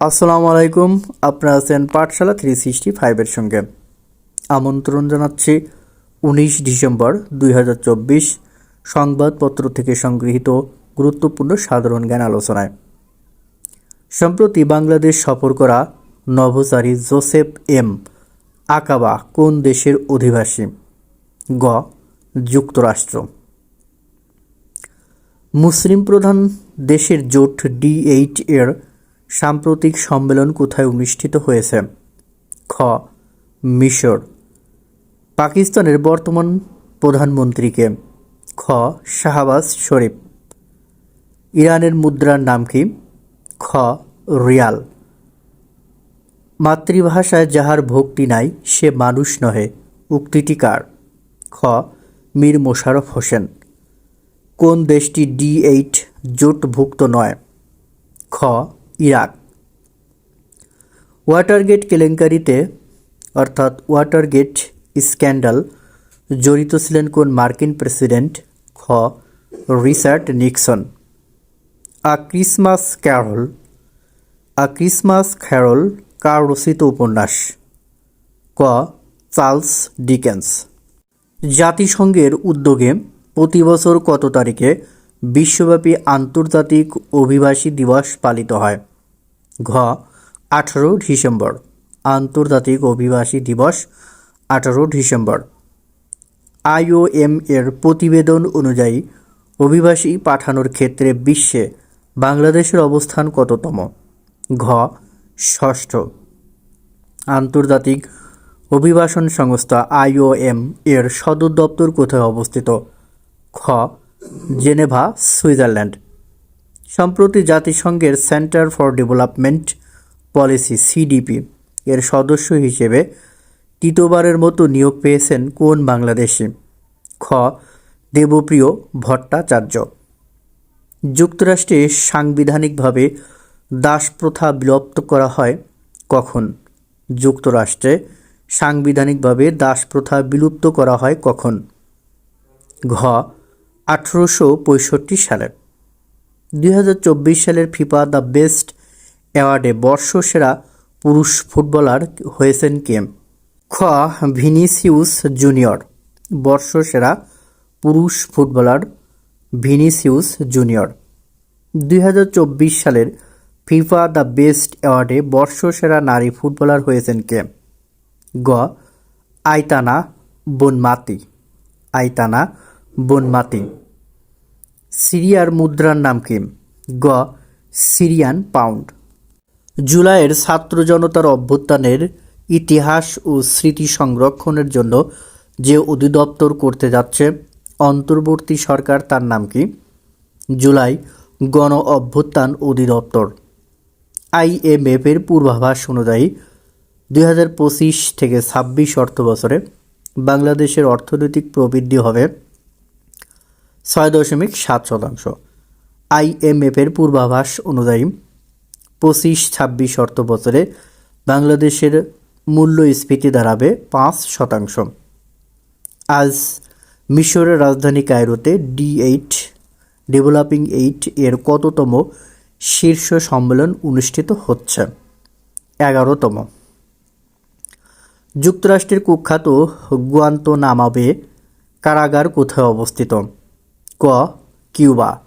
আসসালামু আলাইকুম। আপনারা আছেন পাঠশালা থ্রি সিক্সটি ফাইভের সঙ্গে। আমন্ত্রণ জানাচ্ছি উনিশ ডিসেম্বর দুই হাজার চব্বিশ সংবাদপত্র থেকে সংগৃহীত গুরুত্বপূর্ণ সাধারণ জ্ঞান আলোচনায়। সম্প্রতি বাংলাদেশ সফর করা নভোচারী জোসেফ এম আকাবা কোন দেশের অধিবাসী? গ. যুক্তরাষ্ট্র। মুসলিম প্রধান দেশের জোট ডি এইট এর সাম্প্রতিক সম্মেলন কোথায় অনুষ্ঠিত হয়েছে? খ. মিশর। পাকিস্তানের বর্তমান প্রধানমন্ত্রীকে। খ. শাহবাজ শরীফ। ইরানের মুদ্রার নাম কি? খ. রিয়াল। মাতৃভাষায় যাহার ভক্তি নাই, সে মানুষ নহে। উক্তিটি কার? খ. মীর মোশাররফ হোসেন। কোন দেশটি ডি এইট জোটভুক্ত নয়? খ. ইরাক। ওয়াটারগেট কেলেঙ্কারিতে, অর্থাৎ ওয়াটারগেট স্ক্যান্ডাল জড়িত ছিলেন কোন মার্কিন প্রেসিডেন্ট খ. Richard Nixon. A Christmas carol, a Christmas carol কার রচিত উপন্যাস? ক. Charles Dickens. জাতিসংঘের উদ্যোগে প্রতি বছর কত তারিখে বিশ্বব্যাপী আন্তর্জাতিক অভিবাসী দিবস পালিত হয়। ঘ, আঠারো ডিসেম্বর, আন্তর্জাতিক অভিবাসী দিবস, আঠারো ডিসেম্বর। আইওএম এর প্রতিবেদন অনুযায়ী, অভিবাসী পাঠানোর ক্ষেত্রে বিশ্বে বাংলাদেশের অবস্থান কততম? ঘ, ষষ্ঠ। আন্তর্জাতিক অভিবাসন সংস্থা আইওএম এর সদর দপ্তর কোথায় অবস্থিত? খ জেনেভা, সুইজারল্যান্ড। সম্প্রতি জাতিসংঘের centre for development policy, CDP, এর সদস্য হিসেবে তৃতীয়বারের মতো নিয়োগ পেয়েছেন কোন বাংলাদেশি? খ, দেবপ্রিয় ভট্টাচার্য। যুক্তরাষ্ট্রে সাংবিধানিকভাবে দাসপ্রথা বিলুপ্ত করা হয় কখন? যুক্তরাষ্ট্রে সাংবিধানিকভাবে দাসপ্রথা বিলুপ্ত করা হয় কখন? ঘ আঠারোশো পঁয়ষট্টি সালের। দুই হাজার চব্বিশ সালের ফিফা দ্য বেস্ট অ্যাওয়ার্ডে বর্ষসেরা পুরুষ ফুটবলার হয়েছেন কে? খ. ভিনিসিউস জুনিয়র, বর্ষসেরা পুরুষ ফুটবলার ভিনিসিউস জুনিয়র। দুই হাজার চব্বিশ সালের ফিফা দ্য বেস্ট অ্যাওয়ার্ডে বর্ষসেরা নারী ফুটবলার হয়েছেন কে? গ. আইতানা বনমাতি। আইতানা বনমাতি সিরিয়ার মুদ্রার নাম কি? গ. Syrian pound. জুলাইয়ের ছাত্র জনতার অভ্যুত্থানের ইতিহাস ও স্মৃতি সংরক্ষণের জন্য যে অধিদপ্তর করতে যাচ্ছে, অন্তর্বর্তী সরকার তার নাম কি? জুলাই গণ অভ্যুত্থান অধিদপ্তর। আইএমএফের পূর্বাভাস অনুযায়ী দুই হাজার পঁচিশ থেকে ছাব্বিশ অর্থ বছরে বাংলাদেশের অর্থনৈতিক প্রবৃদ্ধি হবে ছয় দশমিক সাত শতাংশ। আইএমএফের পূর্বাভাস অনুযায়ী পঁচিশ ছাব্বিশ অর্থ বছরে বাংলাদেশের মূল্যস্ফীতি দাঁড়াবে পাঁচ শতাংশ। আজ মিশরের রাজধানী কায়রোতে ডি এইট, ডেভেলপিং এইট এর কততম শীর্ষ সম্মেলন অনুষ্ঠিত হচ্ছে? এগারোতম। যুক্তরাষ্ট্রের কুখ্যাত গুয়ান্তনামাবে কারাগার কোথায় অবস্থিত? ক, কিউবা।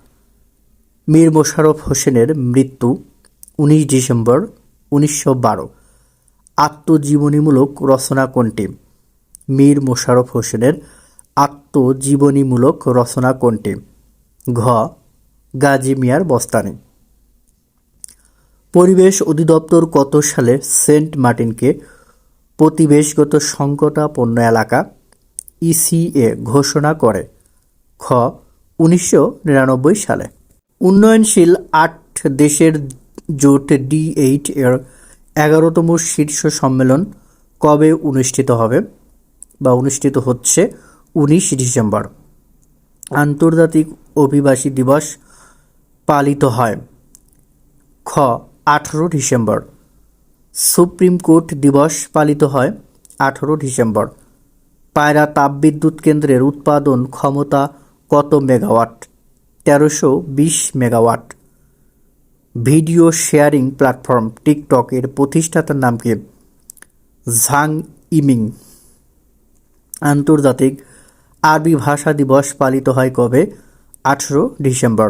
মীর মোশাররফ হোসেনের মৃত্যু উনিশ ডিসেম্বর উনিশশো বারো। আত্মজীবনীমূলক রচনা কোনটি? মীর মোশাররফ হোসেনের আত্মজীবনীমূলক রচনা কোনটি? ঘ, গাজী মিয়ার বস্তানি। পরিবেশ অধিদপ্তর কত সালে সেন্ট মার্টিনকে প্রতিবেশগত সংকটাপন্ন এলাকা, ইসিএ, ঘোষণা করে? খ উনিশশো নিরানব্বই সালে। উন্নয়নশীল আট দেশের জোট ডি এইট এর এগারোতম শীর্ষ সম্মেলন কবে অনুষ্ঠিত হবে বা অনুষ্ঠিত হচ্ছে উনিশ ডিসেম্বর। আন্তর্জাতিক অভিবাসী দিবস পালিত হয় খ, আঠেরো ডিসেম্বর। সুপ্রিম কোর্ট দিবস পালিত হয় আঠেরো ডিসেম্বর। পায়রা তাপবিদ্যুৎ কেন্দ্রের উৎপাদন ক্ষমতা কত মেগাওয়াট? তেরোশো বিশ megawatt. Video sharing platform TikTok এর প্রতিষ্ঠাতার নাম কি? Zhang Yiming. আন্তর্জাতিক আরবি ভাষা দিবস পালিত হয় কবে? আঠেরো ডিসেম্বর।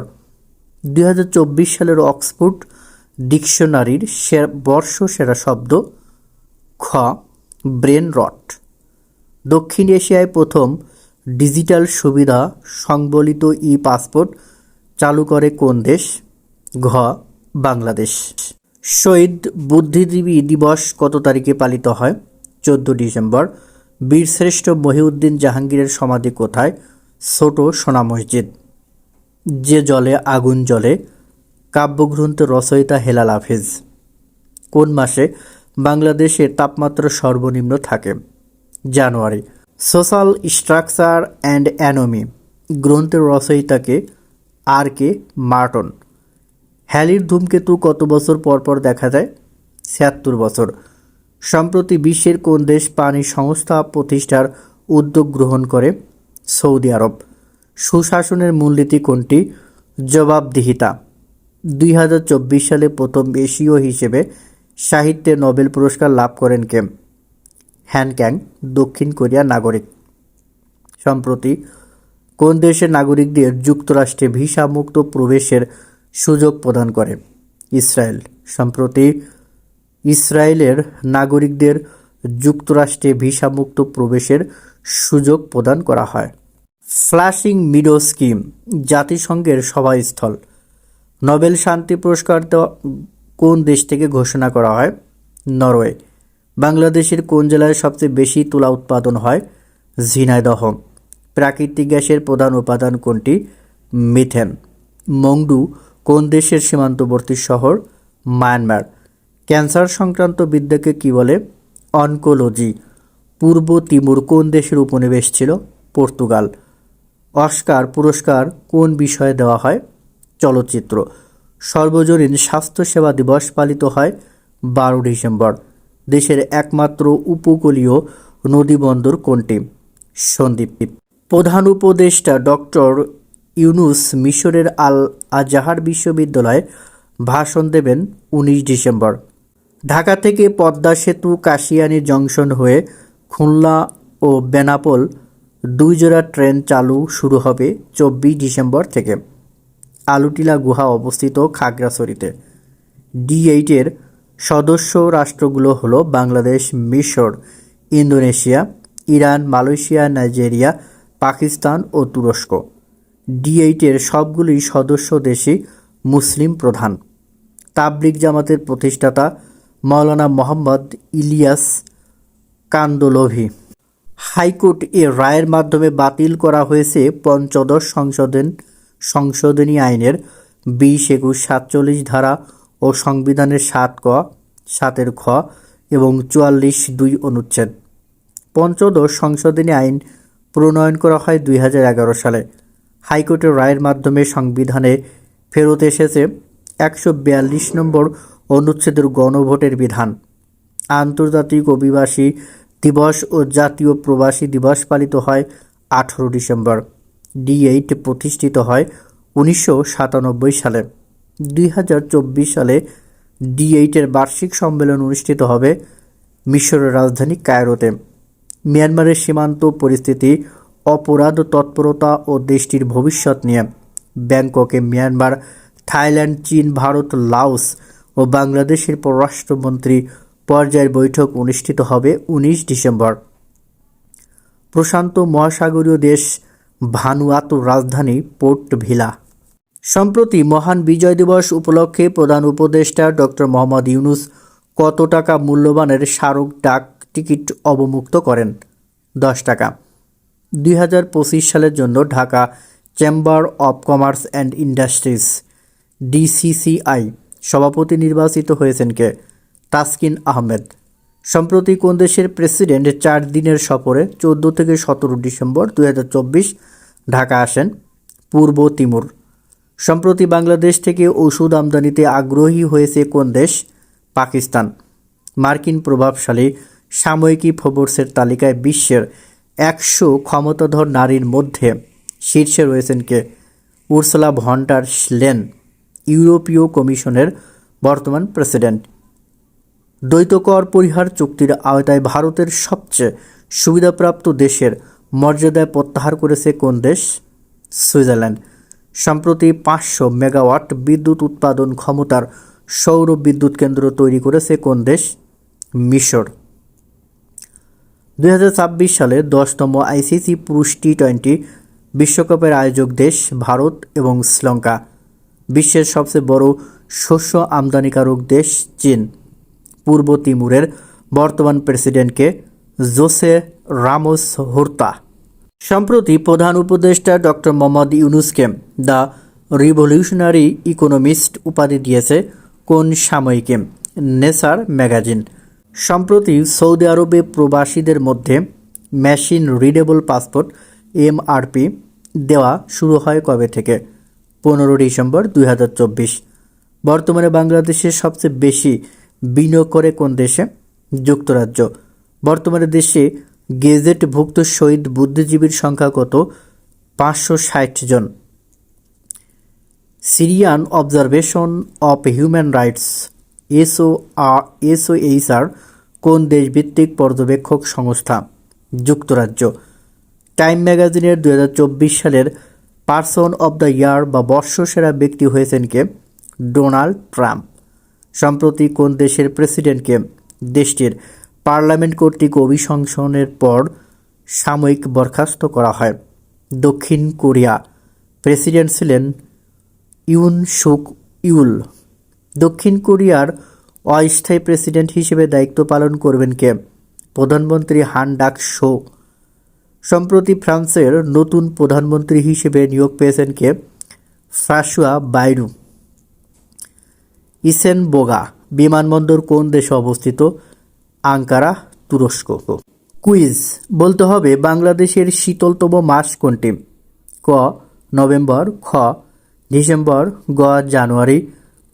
দু হাজার চব্বিশ সালের অক্সফোর্ড ডিকশনারির বর্ষ সেরা শব্দ খ, ব্রেন রট। দক্ষিণ এশিয়ায় প্রথম ডিজিটাল সুবিধা সংবলিত ই পাসপোর্ট চালু করে কোন দেশ? ঘ, বাংলাদেশ। শহীদ বুদ্ধিজীবী দিবস কত তারিখে পালিত হয়? চোদ্দ ডিসেম্বর। বীরশ্রেষ্ঠ মহিউদ্দিন জাহাঙ্গীরের সমাধি কোথায়? ছোট সোনা মসজিদ। যে জলে আগুন জ্বলে, কাব্যগ্রন্থ রচয়িতা হেলাল হাফিজ। কোন মাসে বাংলাদেশের তাপমাত্রা সর্বনিম্ন থাকে? জানুয়ারি। সোশ্যাল স্ট্রাকচার অ্যান্ড অ্যানোমি গ্রন্থের রচয়িতাকে আর কে মার্টন। হ্যালির ধূমকেতু কত বছর পর পর দেখা যায়? ছিয়াত্তর বছর। সম্প্রতি বিশ্বের কোন দেশ পানি সংস্থা প্রতিষ্ঠার উদ্যোগ গ্রহণ করে? সৌদি আরব। সুশাসনের মূলনীতি কোনটি? জবাবদিহিতা। দুই হাজার চব্বিশ সালে প্রথম এশীয় হিসেবে সাহিত্যে নোবেল পুরস্কার লাভ করেন কে? হ্যান ক্যাং দক্ষিণ কোরিয়ার নাগরিক। সম্প্রতি কোন দেশের নাগরিকদের যুক্তরাষ্ট্রে ভিসা মুক্ত প্রবেশের সুযোগ প্রদান করে? ইসরায়েল। সম্প্রতি ইসরায়েলের নাগরিকদের যুক্তরাষ্ট্রে ভিসা মুক্ত প্রবেশের সুযোগ প্রদান করা হয়। ফ্লাশিং মিডো স্কিম, জাতিসংঘের সভাস্থল। নোবেল শান্তি পুরস্কার কোন দেশ থেকে ঘোষণা করা হয়? নরওয়ে। বাংলাদেশের কোন জেলায় সবচেয়ে বেশি তুলা উৎপাদন হয়? ঝিনাইদহ। প্রাকৃতিক গ্যাসের প্রধান উপাদান কোনটি? মিথেন। মংডু, কোন দেশের সীমান্তবর্তী শহর? মায়ানমার। ক্যান্সার সংক্রান্ত বিদ্যাকে কি বলে? অনকোলজি। পূর্ব তিমুর কোন দেশের উপনিবেশ ছিল? পর্তুগাল। অস্কার পুরস্কার কোন বিষয়ে দেওয়া হয়? চলচ্চিত্র। সর্বজনীন স্বাস্থ্যসেবা দিবস পালিত হয় বারো ডিসেম্বর। দেশের একমাত্র উপকূলীয় নদীবন্দর কোনটি? সন্দ্বীপ প্রধান উপদেষ্টা ডক্টর ইউনুস মিশরের আল আজাহার বিশ্ববিদ্যালয়ে ভাষণ দেবেন উনিশ ডিসেম্বর। ঢাকা থেকে পদ্মা সেতু কাশিয়ানি জংশন হয়ে খুলনা ও বেনাপোল দুই জোড়া ট্রেন চালু শুরু হবে চব্বিশ ডিসেম্বর থেকে। আলুটিলা গুহা অবস্থিত খাগড়াছড়িতে। ডি এইটের সদস্য রাষ্ট্রগুলো হলো বাংলাদেশ, মিশর, Indonesia, Iran, Malaysia, Nigeria, Pakistan ও তুরস্ক। ডি এইটের সবগুলি সদস্য দেশই মুসলিম প্রধান। তাবলিগ জামাতের প্রতিষ্ঠাতা মাওলানা মোহাম্মদ ইলিয়াস কান্দোলভি। হাইকোর্ট এ রায়ের মাধ্যমে বাতিল করা হয়েছে পঞ্চদশ সংশোধন, সংশোধনী আইনের বিশ একুশ সাতচল্লিশ ধারা ও সংবিধানের সাত ক, সাতের খ এবং চুয়াল্লিশ দুই অনুচ্ছেদ। পঞ্চদশ সংশোধনী আইন প্রণয়ন করা হয় দুই হাজার এগারো সালে। হাইকোর্টের রায়ের মাধ্যমে সংবিধানে ফেরত এসেছে একশো বিয়াল্লিশ নম্বর অনুচ্ছেদের গণভোটের বিধান। আন্তর্জাতিক অভিবাসী দিবস ও জাতীয় প্রবাসী দিবস পালিত হয় আঠারো ডিসেম্বর। ডি এইট প্রতিষ্ঠিত হয় উনিশশো সাতানব্বই সালে। দুই হাজার চব্বিশ সালে ডি এইটের বার্ষিক সম্মেলন অনুষ্ঠিত হবে মিশরের রাজধানী কায়রোতে। মিয়ানমারের সীমান্ত পরিস্থিতি, অপরাধ, তৎপরতা ও দেশটির ভবিষ্যৎ নিয়ে ব্যাংককে মিয়ানমার, থাইল্যান্ড, চীন, ভারত, লাওস ও বাংলাদেশের পররাষ্ট্রমন্ত্রী পর্যায়ের বৈঠক অনুষ্ঠিত হবে উনিশ ডিসেম্বর। প্রশান্ত মহাসাগরীয় দেশ ভানুয়াতুর রাজধানী পোর্ট ভিলা। সম্প্রতি মহান বিজয় দিবস উপলক্ষে প্রধান উপদেষ্টা ডক্টর মোহাম্মদ ইউনুস কত টাকা মূল্যবানের স্মারক ডাক টিকিট অবমুক্ত করেন? দশ টাকা। দুই হাজার পঁচিশ সালের জন্য Dhaka chamber of commerce and industries DCCI সভাপতি নির্বাচিত হয়েছেন কে? তাসকিন আহমেদ। সম্প্রতি কোন দেশের প্রেসিডেন্ট চার দিনের সফরে চোদ্দ থেকে সতেরো ডিসেম্বর দু হাজার চব্বিশ ঢাকা আসেন? পূর্ব তিমুর। সম্প্রতি বাংলাদেশ থেকে ওষুধ আমদানিতে আগ্রহী হয়েছে কোন দেশ? পাকিস্তান। মার্কিন প্রভাবশালী সাময়িকী ফোবর্সের তালিকায় বিশ্বের একশো ক্ষমতাধর নারীর মধ্যে শীর্ষে রয়েছেন কে? উর্সলা ভন্টার লেন ইউরোপীয় কমিশনের বর্তমান প্রেসিডেন্ট। দ্বৈত কর পরিহার চুক্তির আওতায় ভারতের সবচেয়ে সুবিধাপ্রাপ্ত দেশের মর্যাদায় প্রত্যাহার করেছে কোন দেশ? সুইজারল্যান্ড। সম্প্রতি পাঁচশো মেগাওয়াট বিদ্যুৎ উৎপাদন ক্ষমতার সৌর বিদ্যুৎ কেন্দ্র তৈরি করেছে কোন দেশ? মিশর। দুই হাজার ছাব্বিশ সালে দশতম আইসিসি পুরুষ টি টোয়েন্টি বিশ্বকাপের আয়োজক দেশ ভারত এবং শ্রীলঙ্কা, বিশ্বের সবচেয়ে বড় শস্য আমদানিকারক দেশ চীন। পূর্ব তিমুরের বর্তমান প্রেসিডেন্টকে জোসে রামোস হোর্তা সম্প্রতি প্রধান উপদেষ্টা ডক্টর মোহাম্মদ ইউনুসকে দ্য রিভলিউশনারি ইকোনমিস্ট উপাধি দিয়েছে কোন সাময়িকে? নেসার ম্যাগাজিন। সম্প্রতি সৌদি আরবে প্রবাসীদের মধ্যে মেশিন রিডেবল পাসপোর্ট, এমআরপি দেওয়া শুরু হয় কবে থেকে? পনেরো ডিসেম্বর দুই হাজার চব্বিশ। বর্তমানে বাংলাদেশে সবচেয়ে বেশি বিনিয়োগ করে কোন দেশে? যুক্তরাজ্য। বর্তমানে দেশে গেজেটভুক্ত শহীদ বুদ্ধিজীবীর সংখ্যা কত? পাঁচশো ষাট জন। Syrian observation of human rights SO R SOHR, কোন দেশভিত্তিক পর্যবেক্ষক সংস্থা? যুক্তরাজ্য। টাইম ম্যাগাজিনের দু চব্বিশ সালের পার্সন অব দ্য ইয়ার বা বর্ষসেরা ব্যক্তি হয়েছেন কে? Donald Trump. সম্প্রতি কোন দেশের প্রেসিডেন্টকে দেশটির পার্লামেন্ট কর্তৃক অভিশংসনের পর সাময়িক বরখাস্ত করা হয়। দক্ষিণ কোরিয়া প্রেসিডেন্ট ছিলেন ইউন সুক ইউল। দক্ষিণ কোরিয়ার অস্থায়ী প্রেসিডেন্ট হিসেবে দায়িত্ব পালন করবেন কে? প্রধানমন্ত্রী হান ডাক শো। সম্প্রতি ফ্রান্সের নতুন প্রধানমন্ত্রী হিসেবে নিয়োগ পেয়েছেন কে? ফ্রাসুয়া বাইনু। ইসেন বোগা বিমানবন্দর কোন দেশে অবস্থিত? আঙ্কারা তুরস্ক। কুইজ, বলতে হবে বাংলাদেশের শীতলতম মাস কোনটি? ক, নভেম্বর, খ, ডিসেম্বর, গ, জানুয়ারি,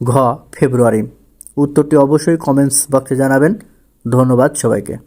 ঘ, ফেব্রুয়ারি। উত্তরটি অবশ্যই কমেন্টস বক্সে জানাবেন। ধন্যবাদ সবাইকে।